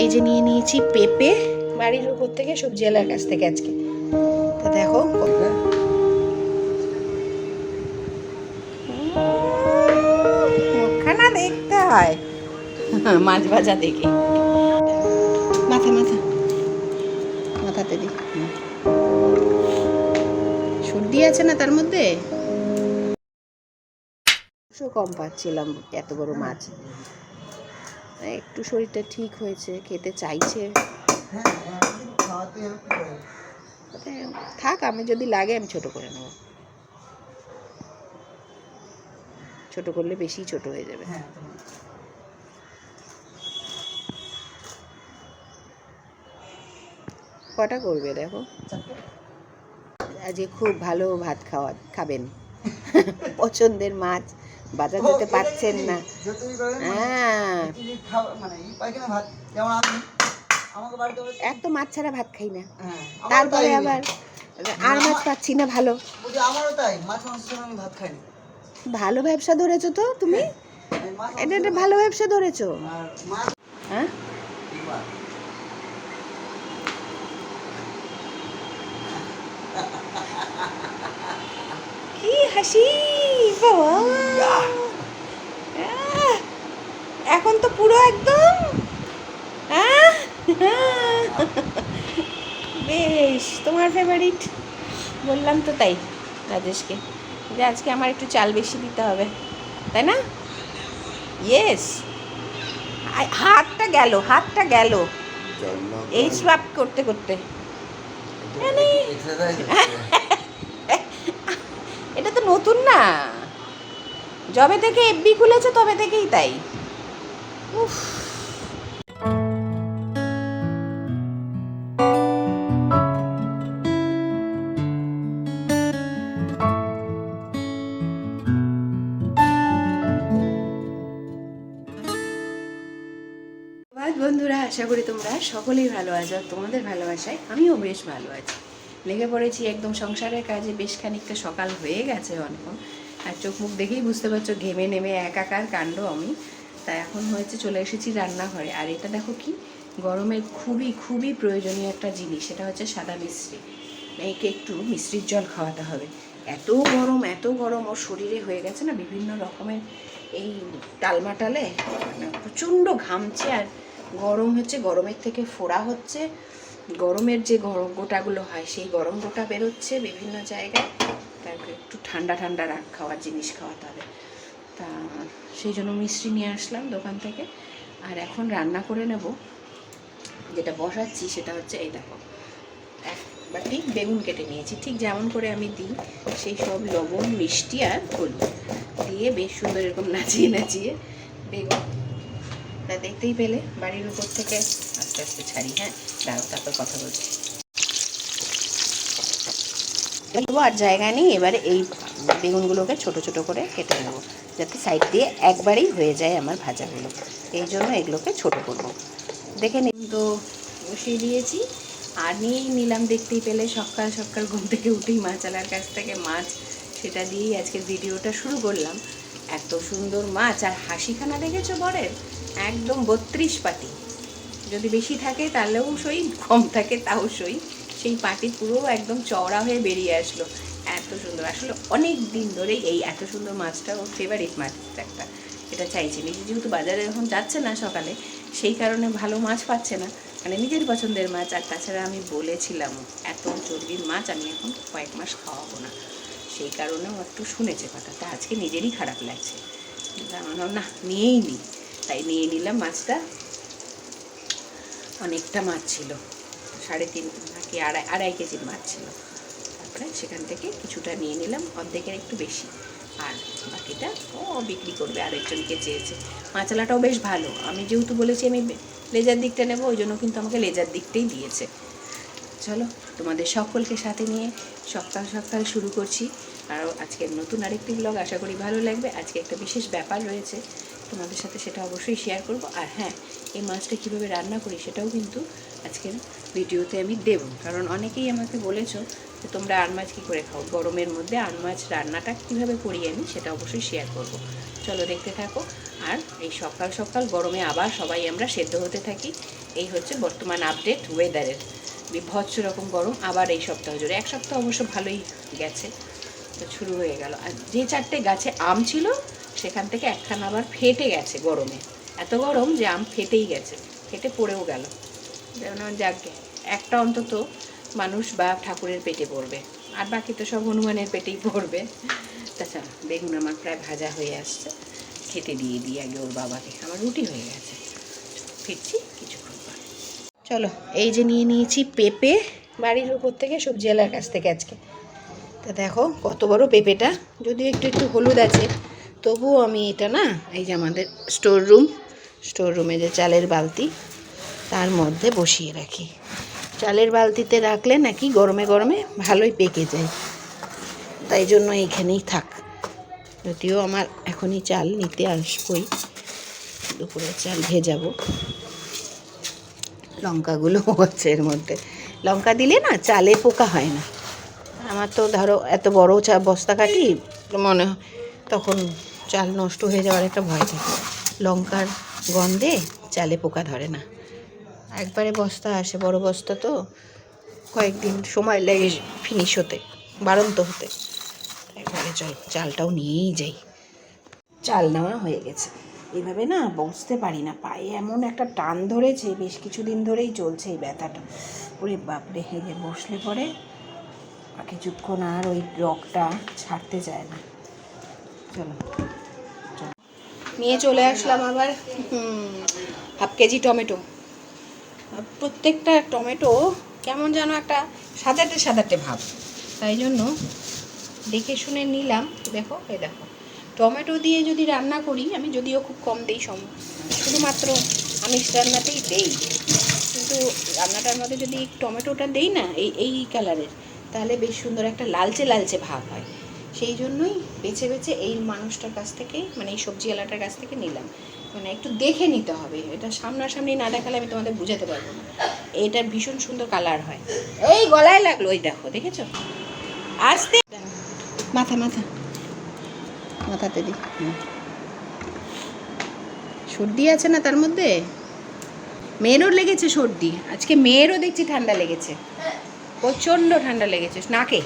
এই যে নিয়ে নিয়েছি পেঁপে, বাড়ির উপর থেকে সবজিওয়ালার কাছ থেকে আজকে। তো দেখো মুখখানা দেখতে হয়। মাছ ভাজা দেখে। মাথা মাথা। মাথাতে দি। সর্দি আছে না তার মধ্যে? কম পাচ্ছিলাম, এত বড় মাছ। একটু শরীরটা ঠিক হয়েছে খেতে চাইছে। থাক আমি যদি লাগে আমি ছোট করে নেব। ছোট করলে বেশি ছোট হয়ে যাবে। কটা করবে দেখো? আজকে খুব ভালো ভাত খাওয়া খাবেন। পছন্দের মাছ। বাজার যেতে পারছেন না। যতই হ্যাঁ। মানে এই পায়খানা ভাত যেমন আমি আমাকে বাড়িতে বলে এক তো মাছ ছাড়া ভাত খাই না। হ্যাঁ তারপরে আবার আর মাছ পাচ্ছি না ভালো। আমারও তাই মাছ মাংস আমি ভাত খাই না ভালো ব্যবসা ধরেছো তো তুমি? এটা একটা ভালো ব্যবসা ধরেছো। হ্যাঁ? কি হাসি? বাবা? এখন তো পুরো একদম বেশ তোমার ফেভারিট বললাম তো তাই রাজেশকে যে আজকে আমার একটু চাল বেশি দিতে হবে তাই না? ইয়েস হাতটা গেল হাতটা গেল। এই সোয়াপ করতে করতে। মানে এটা তো নতুন না। যবে থেকে এফবি খুলেছে, তবে থেকেই তাই। বন্ধুরা, আশা করি তোমরা সকলেই ভালো আছো তোমাদের ভালোবাসায় আমিও বেশ ভালো আছি। লেগে পড়েছি একদম সংসারের কাজে, বেশ খানিকটা সকাল হয়ে গেছে অনেকক্ষণ। আর চোখ মুখ দেখেই বুঝতে পারছ, ঘেমে নেমে একাকার কাণ্ড আমি। তা এখন হয়েছে চলে এসেছি রান্নাঘরে। আর এটা দেখো কি? গরমের খুবই খুবই প্রয়োজনীয় একটা জিনিস, সেটা হচ্ছে সাদা মিশ্রি মেয়েকে একটু মিষ্টির জল খাওয়াতে হবে। এত গরম এত গরম, ওর শরীরে হয়ে গেছে না বিভিন্ন রকমের এই টালমাটালে মানে প্রচণ্ড ঘামছে। আর গরম হচ্ছে, গরমের থেকে ফোড়া হচ্ছে। গরমের যে গরম গোটাগুলো হয়, সেই গরম গোটা বেরোচ্ছে বিভিন্ন জায়গায়। তারপরে একটু ঠান্ডা ঠান্ডা রাখ খাওয়ার জিনিস খাওয়াতে হবে। তা সেই জন্য মিষ্টি নিয়ে আসলাম দোকান থেকে। আর এখন রান্না করে নেব। যেটা বসাচ্ছি সেটা হচ্ছে এই দেখো। এক বাটি বেগুন কেটে নিয়েছি। ঠিক যেমন করে আমি দিই, সেই সব লবণ, মিষ্টি আর হলুদ দিয়ে বেশ সুন্দর এরকম নাচিয়ে নাচিয়ে বেগুন। তা দেখতেই পেলে বাড়ির উপর থেকে আস্তে আস্তে ছাড়ি। হ্যাঁ দাঁড়াও, তারপর কথা বলছি। দেবো আর জায়গা নেই, এবারে এই বেগুনগুলোকে ছোট ছোট করে কেটে নেব, যাতে সাইড দিয়ে একবারেই হয়ে যায় আমার ভাজাগুলো। এই জন্য এগুলোকে ছোট করব। দেখে নিন তো বসিয়ে দিয়েছি। আর নিয়েই নিলাম, দেখতেই পেলে সকাল সকাল ঘুম থেকে উঠেই মাছালার কাছ থেকে মাছ, সেটা দিয়েই আজকের ভিডিওটা শুরু করলাম। এত সুন্দর মাছ, আর হাসিখানা দেখেছ বরের? একদম বত্রিশ পাতি। যদি বেশি থাকে তাহলেও সই, কম থাকে তাও সই। সেই পাটি পুরো একদম চওড়া হয়ে বেরিয়ে আসলো। এত সুন্দর। আসলে অনেক দিন ধরে এই এত সুন্দর মাছটা ওর ফেভারিট মাছ একটা। এটা চাইছি। নিজে যেহেতু বাজারে এখন যাচ্ছে না সকালে সেই কারণে ভালো মাছ পাচ্ছে না। মানে নিজের পছন্দের মাছ। আর তাছাড়া আমি বলেছিলাম এত চর্বির মাছ আমি এখন কয়েক মাস খাওয়াবো না। সেই কারণেও একটু শুনেছে কথাটা। আজকে নিজেরই খারাপ লাগছে। ভাবলাম, না নিয়েই নিই তাই নিয়ে নিলাম মাছটা। অনেকটা মাছ ছিল। সাড়ে তিন নাকি আড়াই আড়াই কেজির মাছ ছিল। তারপরে সেখান থেকে কিছুটা নিয়ে নিলাম, অর্ধেকের একটু বেশি। আর বাকিটা ও বিক্রি করবে আরেকজনকে চেয়েছে। মাছালাটাও বেশ ভালো। আমি যেহেতু বলেছি আমি লেজার দিকটা নেব, ওই জন্য কিন্তু আমাকে লেজার দিকটাই দিয়েছে। চলো, তোমাদের সকলকে সাথে নিয়ে সকাল সকাল শুরু করছি। আর আজকের নতুন আরেকটি ব্লগ আশা করি ভালো লাগবে। আজকে একটা বিশেষ ব্যাপার রয়েছে। তোমাদের সাথে সেটা অবশ্যই শেয়ার করব। আর হ্যাঁ এই মাছটা কীভাবে রান্না করি সেটাও কিন্তু আজকের ভিডিওতে আমি দেব। কারণ অনেকেই আমাকে বলেছ যে তোমরা আর মাছ কী করে খাও? গরমের মধ্যে আর মাছ রান্নাটা কীভাবে করি আমি সেটা অবশ্যই শেয়ার করব। চলো দেখতে থাকো। আর এই সকাল সকাল গরমে আবার সবাই আমরা সেদ্ধ হতে থাকি। এই হচ্ছে বর্তমান আপডেট ওয়েদারের বিভৎস রকম গরম আবার এই সপ্তাহ জুড়ে। এক সপ্তাহ অবশ্য ভালোই গেছে। তো শুরু হয়ে গেল। আর যে চারটে গাছে আম ছিল, সেখান থেকে একখানা আবার ফেটে গেছে গরমে। এত গরম যে আম ফেটেই গেছে। ফেটে পড়েও গেল। যাকে, একটা অন্তত মানুষ বা ঠাকুরের পেটে পড়বে। আর বাকি তো সব হনুমানের পেটেই পড়বে। তাছাড়া বেগুন আমার প্রায় ভাজা হয়ে আসছে। খেতে দিয়ে দিই আগে ওর বাবাকে। আমার রুটি হয়ে গেছে। ফিরছি কিছুক্ষণ পর। চলো, এই যে নিয়ে নিয়েছি পেঁপে। বাড়ির উপর থেকে সবজিওয়ালার কাছ থেকে আজকে। তা দেখো, কত বড় পেঁপেটা। যদিও একটু একটু হলুদ আছে, তবুও আমি এটা না, এই যে আমাদের স্টোর রুম স্টোর রুমে যে চালের বালতি তার মধ্যে বসিয়ে রাখি। চালের বালতিতে রাখলে নাকি গরমে গরমে ভালোই পেকে যায়। তাই জন্য এইখানেই থাক। যদিও আমার এখনই চাল নিতে আসবই। দুপুরে চাল ভেজাবো। লঙ্কাগুলো হচ্ছে এর মধ্যে। লঙ্কা দিলে না চালে পোকা হয় না। আমার তো ধরো এত বড় চা বস্তা কাটি মনে তখন চাল নষ্ট হয়ে যাওয়ার একটা ভয় থাকে। লঙ্কার গন্ধে চালে পোকা ধরে না। একবারে বস্তা আসে, বড় বস্তা তো। কয়েকদিন সময় লাগে ফিনিশ হতে, বাড়ন্ত হতে। একবারে চল, চালটাও নিয়েই যাই। চাল নেওয়া হয়ে গেছে। এভাবে না বসতে পারি না, পায়ে এমন একটা টান ধরেছে, বেশ কিছুদিন ধরেই চলছে এই ব্যথাটা। ওরে বাপরে যে বসলে পরে কিছুক্ষণ আর ওই রকটা ছাড়তে চায় না। চলো। নিয়ে চলে আসলাম আবার হাফ কেজি টমেটো। প্রত্যেকটা টমেটো কেমন যেন একটা সাদাটে সাদাটে ভাব। তাই জন্য দেখে শুনে নিলাম। দেখো, এই দেখো। টমেটো দিয়ে যদি রান্না করি, আমি যদিও খুব কম দিই সম, শুধুমাত্র আমিষ রান্নাতেই দেই। কিন্তু রান্নাটার মধ্যে যদি টমেটোটা দেই না, এই এই কালারের, তাহলে বেশ সুন্দর একটা লালচে লালচে ভাব হয়। সেই জন্যই বেছে বেছে এই মানুষটার কাছ থেকে মানে এই সবজিওয়ালাটার কাছ থেকে নিলাম। মানে একটু দেখে নিতে হবে। এটা সামনাসামনি না দেখালে আমি তোমাদের বুঝাতে পারব না। এটার ভীষণ সুন্দর কালার হয়। এই গলায় লাগল ওই দেখো, দেখেছ? আসতে। মাথা মাথা। মাথাতে দি। সর্দি আছে না তার মধ্যে? মেয়েরও লেগেছে সর্দি। আজকে মেয়েরও দেখছি ঠান্ডা লেগেছে। প্রচণ্ড ঠান্ডা লেগেছে। নাকে।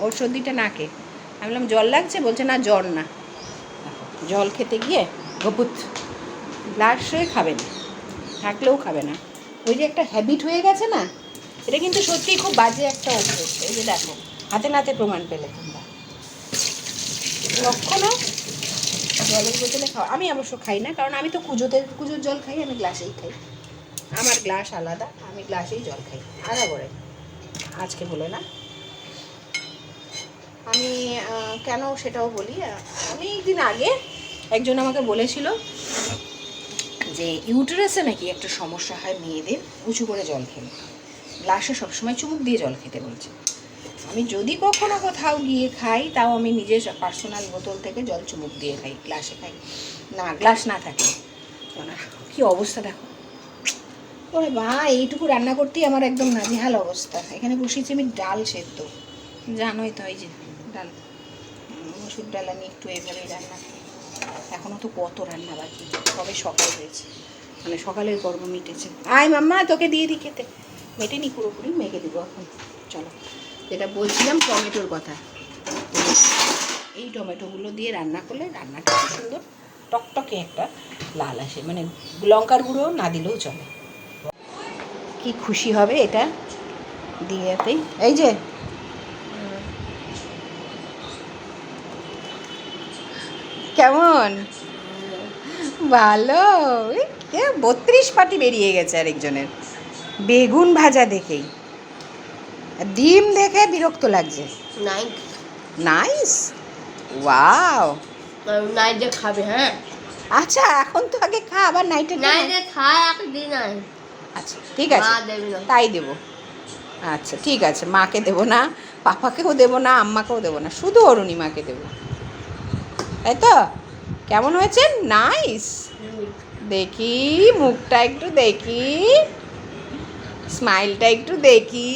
ওর সর্দিটা নাকে। আমি বললাম, জল লাগছে? বলছে, না, জ্বর না। জল খেতে গিয়ে গপুত। গ্লাস হয়ে খাবে না, থাকলেও খাবে না। ওই যে একটা হ্যাবিট হয়ে গেছে না, এটা কিন্তু সত্যিই খুব বাজে একটা অভ্যেস। এই যে দেখো, হাতে নাতে প্রমাণ পেলে তোমরা। কখনো জলের বোতলে খাওয়া আমি অবশ্য খাই না, কারণ আমি তো কুজোতে, কুজোর জল খাই, আমি গ্লাসেই খাই। আমার গ্লাস আলাদা, আমি গ্লাসেই জল খাই। আলাদা করে। আজকে বলে না। আমি কেন সেটাও বলি। আমি একদিন আগে একজন আমাকে বলেছিল যে ইউটারাসে নাকি একটা সমস্যা হয় মেয়েদের, উঁচু করে জল খেলে। গ্লাসে সবসময় চুমুক দিয়ে জল খেতে বলছে। আমি যদি কখনো কোথাও গিয়ে খাই, তাও আমি নিজের পার্সোনাল বোতল থেকে জল চুমুক দিয়ে খাই, গ্লাসে খাই। না, গ্লাস না থাকে। না কি অবস্থা দেখো। ওরে বা এইটুকু রান্না করতেই আমার একদম নাজেহাল অবস্থা। এখানে বসিয়েছি আমি ডাল সেদ্ধ। জানোই তো, এই যে ডাল, মসুর ডাল আমি একটু এইভাবেই রান্না করি। এখনও তো কত রান্না বাকি? তবে সকাল হয়েছে। মানে সকালের গর্ব মিটেছে। আয় মাম্মা, তোকে দিয়ে দিই খেতে। মেটেনি পুরোপুরি, মেখে দিব এখন। চলো, যেটা বলছিলাম টমেটোর কথা। এই টমেটোগুলো দিয়ে রান্না করলে রান্নাটা খুব সুন্দর? টকটকে একটা লাল আসে। মানে লঙ্কার গুঁড়ো না দিলেও চলে। কি খুশি হবে এটা? দিয়েতেই এই যে কেমন? ভালো। বত্রিশ পাটি বেরিয়ে গেছে আরেকজনের। বেগুন ভাজা দেখেই। ডিম দেখে বিরক্ত লাগছে। নাইস? ওয়াও। নাইট যে খাবে হ্যাঁ। আচ্ছা এখন তো আগে খা আবার নাইটে নাইট খায় এক দিন আচ্ছা ঠিক আছে। তাই দেবো। আচ্ছা ঠিক আছে। মাকে দেবো না পাপাকেও দেবো না আম্মাকেও দেবো না। শুধু অরুণিমাকে দেবো। তাই তো কেমন হয়েছে নাইস দেখি মুখটা একটু দেখি। স্মাইলটা একটু দেখি।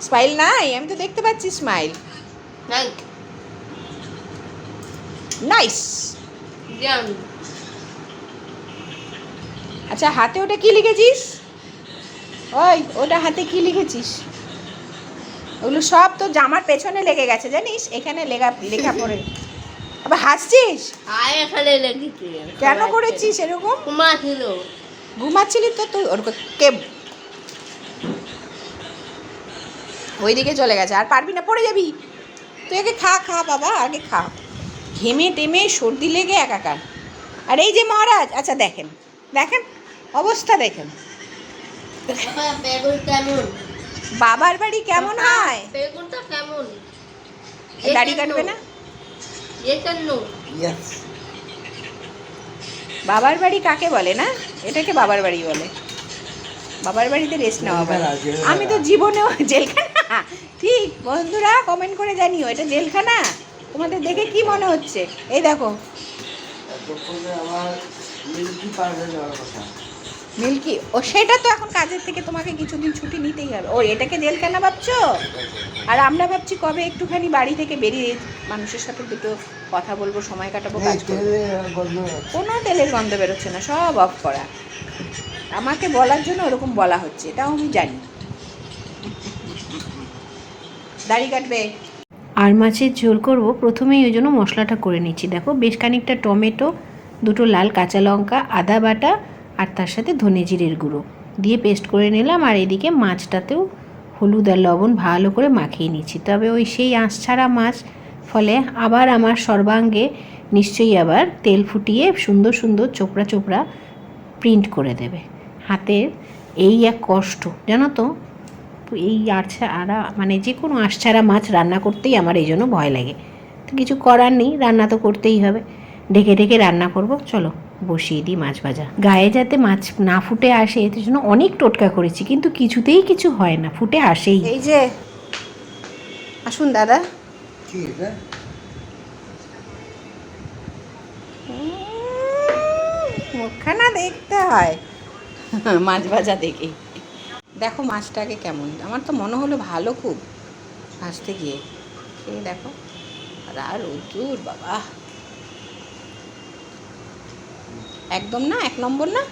স্মাইল নাই? আমি তো দেখতে পাচ্ছি স্মাইল নাইস আচ্ছা হাতে ওটা কি লিখেছিস? ওই ওটা হাতে কি লিখেছিস? ওগুলো সব তো জামার পেছনে লেগে গেছে জানিস? এখানে লেখা লেখা পড়ে। আবার হাসছিস? এখানে লেগেছি কেন করেছিস এরকম? কুমা ছিল ঘুমাচ্ছিলি তো তুই ওর কে ওইদিকে চলে গেছে আর পারবি না পড়ে যাবি। তুই আগে খা খা বাবা আগে খা। ঘেমে টেমে সর্দি লেগে একাকার। আর এই যে মহারাজ আচ্ছা দেখেন দেখেন অবস্থা দেখেন। কেমন? বাবার বাড়ি কেমন হয় বেগুনটা কেমন? দাড়ি কাটবে না? বাবার বাড়ি কাকে বলে না? এটাকে বাবার বাড়ি বলে। বাবার বাড়িতে রেস্ট নেওয়া বলে। আমি তো জীবনেও জেলখানা। ঠিক বন্ধুরা কমেন্ট করে জানিও এটা জেলখানা? তোমাদের দেখে কি মনে হচ্ছে? এই দেখো। আমার হয়ে কথা। মিল্কি ও সেটা তো এখন কাজের থেকে তোমাকে কিছুদিন ছুটি নিতেই হবে। ও এটাকে জেলখানা ভাবছ? আর আমরা ভাবছি কবে একটুখানি বাড়ি থেকে বেরিয়ে মানুষের সাথে দুটো কথা বলব সময় কাটাবো কাজ করব। কোনো তেলের গন্ধ বেরোচ্ছে না সব অফ করা। আমাকে বলার জন্য ওরকম বলা হচ্ছে এটাও আমি জানি। দাড়ি কাটবে। আর মাছের ঝোল করব প্রথমেই ওই জন্য মশলাটা করে নিচ্ছি। দেখো বেশ খানিকটা টমেটো দুটো লাল কাঁচা লঙ্কা আদা বাটা আর তার সাথে ধনে জিরের গুঁড়ো। দিয়ে পেস্ট করে নিলাম আর এদিকে মাছটাতেও হলুদ আর লবণ ভালো করে মাখিয়ে নিচ্ছি। তবে ওই সেই আঁশ ছাড়া মাছ, ফলে আবার আমার সর্বাঙ্গে নিশ্চয়ই আবার তেল ফুটিয়ে সুন্দর সুন্দর চোপড়া চোপড়া প্রিন্ট করে দেবে। হাতের এই এক কষ্ট, জানো তো? এই আড়া মানে যে কোনো আশছাড়া মাছ রান্না করতেই আমার এই জন্য ভয় লাগে। তো কিছু করার নেই, রান্না তো করতেই হবে। ঢেকে ঢেকে রান্না করব, চলো। বসিয়ে দিই মাছ ভাজা। গায়ে যাতে মাছ না ফুটে আসে এর জন্য অনেক টোটকা করেছি কিন্তু কিছুতেই কিছু হয় না ফুটে আসেই। এই যে আসুন দাদা। কি এটা? মুখখানা দেখতে হয়। মাছ ভাজা দেখে। দেখো মাছটাকে কেমন। আমার তো মনে হলো ভালো খুব। ভাজতে গিয়ে। খেয়ে দেখো আর আর রোদ্দুর বাবা। একদম না, এক নম্বর না?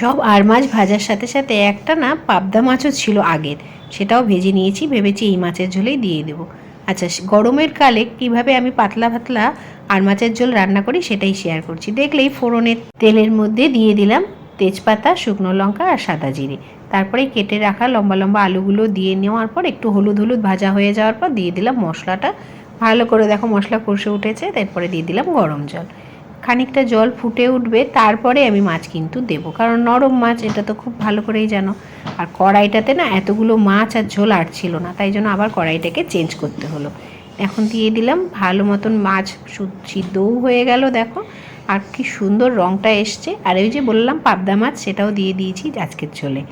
সব আর মাছ ভাজার সাথে সাথে একটা না পাবদা মাছও ছিল আগের। সেটাও ভেজে নিয়েছি, ভেবেছি এই মাছের ঝোলেই দিয়ে দেবো। আচ্ছা গরমের কালে কীভাবে আমি পাতলা পাতলা আর মাছের ঝোল রান্না করি সেটাই শেয়ার করছি। দেখলেই ফোড়নের তেলের মধ্যে দিয়ে দিলাম তেজপাতা, শুকনো লঙ্কা আর সাদা জিরে। তারপরে কেটে রাখা লম্বা লম্বা আলুগুলো দিয়ে নেওয়ার পর একটু হলুদ হলুদ ভাজা হয়ে যাওয়ার পর দিয়ে দিলাম মশলাটা। ভালো করে দেখো মশলা কষে উঠেছে, তারপরে দিয়ে দিলাম গরম জল। খানিকটা জল ফুটে উঠবে, তারপরে আমি মাছ কিন্তু দেবো। কারণ নরম মাছ, এটা তো খুব ভালো করেই জানো। আর কড়াইটাতে না এতগুলো মাছ আর ঝোল আর ছিল না, তাই জন্য আবার কড়াইটাকে চেঞ্জ করতে হলো। এখন দিয়ে দিলাম, ভালো মতন মাছ সিদ্ধও হয়ে গেল, দেখো। আর কি সুন্দর রঙটা এসছে। আর ওই যে বললাম, পাবদা মাছ, সেটাও দিয়ে দিয়েছি আজকের ঝোলে।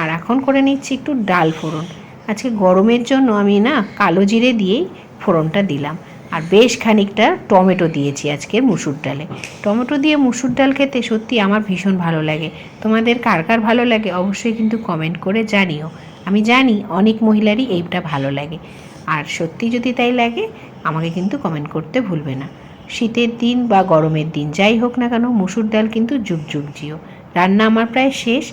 আর এখন করে নিচ্ছি একটু ডাল ফোড়ন। আজকে গরমের জন্য আমি না কালো জিরে দিয়েই ফোড়নটা দিলাম। আর বেশ খানিকটা টমেটো দিয়েছি আজকের মুসুর ডালে। টমেটো দিয়ে মুসুর ডাল খেতে সত্যি আমার ভীষণ ভালো লাগে। তোমাদের কার কার ভালো লাগে অবশ্যই কিন্তু কমেন্ট করে জানিও। আমি জানি অনেক মহিলারই এইটা ভালো লাগে। আর সত্যি যদি তাই লাগে, আমাকে কিন্তু কমেন্ট করতে ভুলবে না। শীতের দিন বা গরমের দিন যাই হোক না কেন, মুসুর ডাল কিন্তু যুগ যুগ জিও। রান্না আমার প্রায় শেষ।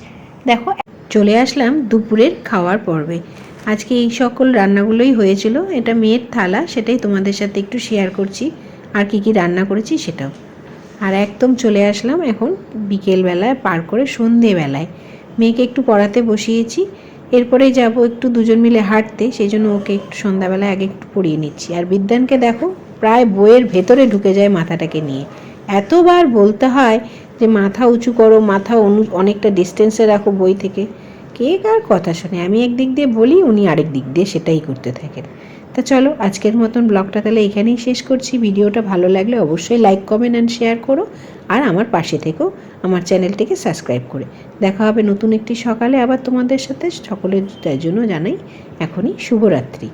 দেখো, চলে আসলাম দুপুরের খাওয়ার পর্বে। আজকে এই সকল রান্নাগুলোই হয়েছিল। এটা মেয়ের থালা, সেটাই তোমাদের সাথে একটু শেয়ার করছি। আর কি কি রান্না করেছি সেটাও। আর একদম চলে আসলাম এখন বিকেলবেলায় পার করে সন্ধেবেলায়। মেয়েকে একটু পড়াতে বসিয়েছি। এরপরে যাব একটু দুজন মিলে হাঁটতে সেই জন্য ওকে একটু সন্ধ্যাবেলায় আগে একটু পড়িয়ে নিচ্ছি। আর বিদ্যানকে দেখো, প্রায় বইয়ের ভেতরে ঢুকে যায় মাথাটাকে নিয়ে। এতবার বলতে হয় যে, মাথা উঁচু করো, মাথা অনু, অনেকটা ডিস্টেন্সে রাখো বই থেকে। কে কার কথা শোনে আমি একদিক দিয়ে বলি উনি আরেক দিক দিয়ে সেটাই করতে থাকেন। তা চলো আজকের মতন ব্লগটা তাহলে এখানেই শেষ করছি। ভিডিওটা ভালো লাগলে অবশ্যই লাইক কমেন্ট অ্যান্ড শেয়ার করো। আর আমার পাশে থেকেও আমার চ্যানেলটিকে সাবস্ক্রাইব করে। দেখা হবে নতুন একটি সকালে আবার তোমাদের সাথে। সকলের জন্য জানাই এখনই শুভরাত্রি।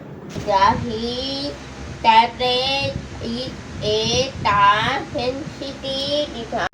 A, Ika.